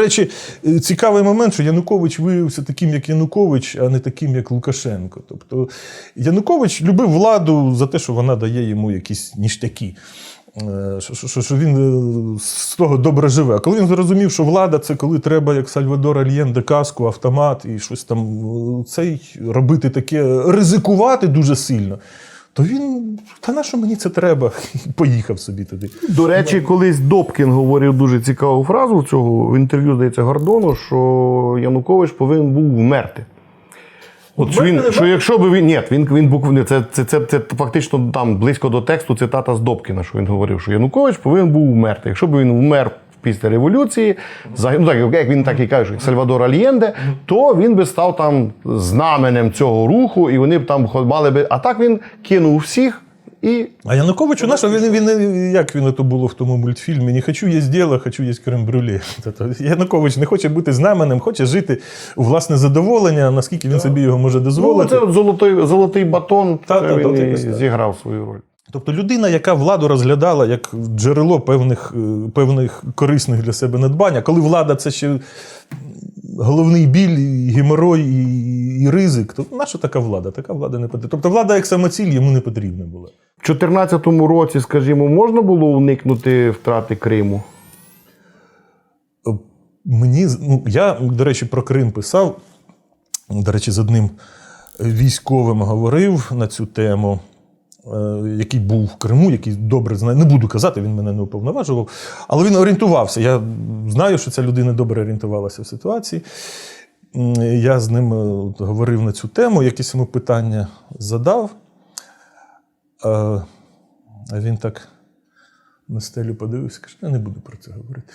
До речі, е, цікавий момент, що Янукович виявився таким, як Янукович, а не таким, як Лукашенко. Тобто Янукович любив владу за те, що вона дає йому якісь ніштяки. Е, Що, що, що- він е, з того добре живе. А коли він зрозумів, що влада це коли треба, як Сальвадор Альєнде, каску, автомат і щось там цей робити таке, ризикувати дуже сильно, то він, та на що мені це треба? Поїхав собі туди. До речі, колись Добкін говорив дуже цікаву фразу в цього в інтерв'ю, здається, Гордону, що Янукович повинен був вмерти. От що, він, що якщо б він. Ні, він, він буквально це, це, це, це фактично там близько до тексту цитата з Добкіна, що він говорив, що Янукович повинен був вмерти. Якщо б він вмер після революції, ну, так, як він так і каже, як Сальвадор Альєнде, то він би став там знаменем цього руху, і вони б там мали би. А так він кинув всіх і А Янукович у нас він, він, він як він то було в тому мультфільмі? Не хочу є діло, хочу є крем брюле. Тобто Янукович не хоче бути знаменем, хоче жити у власне задоволення, наскільки він собі його може Ну, дозволити. це от золотий, золотий батон Та, це та, та, він і якось так. зіграв свою роль. Тобто людина, яка владу розглядала як джерело певних, е, певних корисних для себе надбань, а коли влада це ще головний біль, і геморой і, і ризик, то наша така влада? Така влада не потрібна. Тобто влада як самоціль йому не потрібна була. В 2014 році, скажімо, можна було уникнути втрати Криму? Мені ну, я, до речі, про Крим писав. До речі, з одним військовим говорив на цю тему, який був в Криму, який добре знає. Не буду казати, він мене не уповноважував, але він орієнтувався. Я знаю, що ця людина добре орієнтувалася в ситуації. Я з ним е, говорив на цю тему, якісь йому питання задав. Е, А він так на стелю подивився, каже: я не буду про це говорити.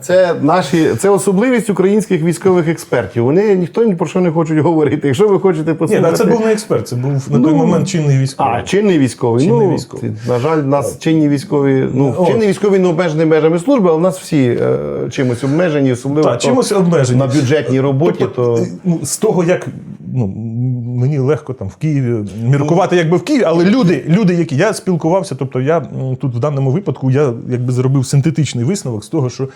Це наші це особливість українських військових експертів. Вони ніхто ні про що не хочуть говорити. Якщо ви хочете Ні, послухати... ну, це був не експерт, це був на той Ну, момент чинний військовий. А, чинний військовий. Чинний ну, військовий. На жаль, нас чинні військові. Ну, О. чинний військовий не обмежений межами служби, а в нас всі е, чимось обмежені, особливо Так, чимось обмежені. на бюджетній роботі. Тобто, то... ну, з того, як ну, мені легко там в Києві міркувати, якби в Києві, але люди, люди, які я спілкувався, тобто я тут в даному випадку я якби зробив синтетичний висновок з того, що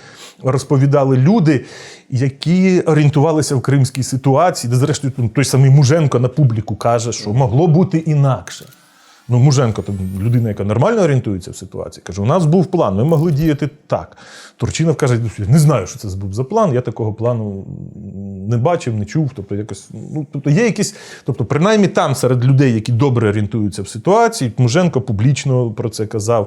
розповідали люди, які орієнтувалися в кримській ситуації, де зрештою ну, той самий Муженко на публіку каже, що могло бути інакше. Ну, Муженко, то людина, яка нормально орієнтується в ситуації, каже: у нас був план, ми могли діяти так. Турчинов каже, «Ну, не знаю, що це був за план. Я такого плану не бачив, не чув. Тобто, якось, ну, тобто є якісь, тобто, принаймні там серед людей, які добре орієнтуються в ситуації, Муженко публічно про це казав.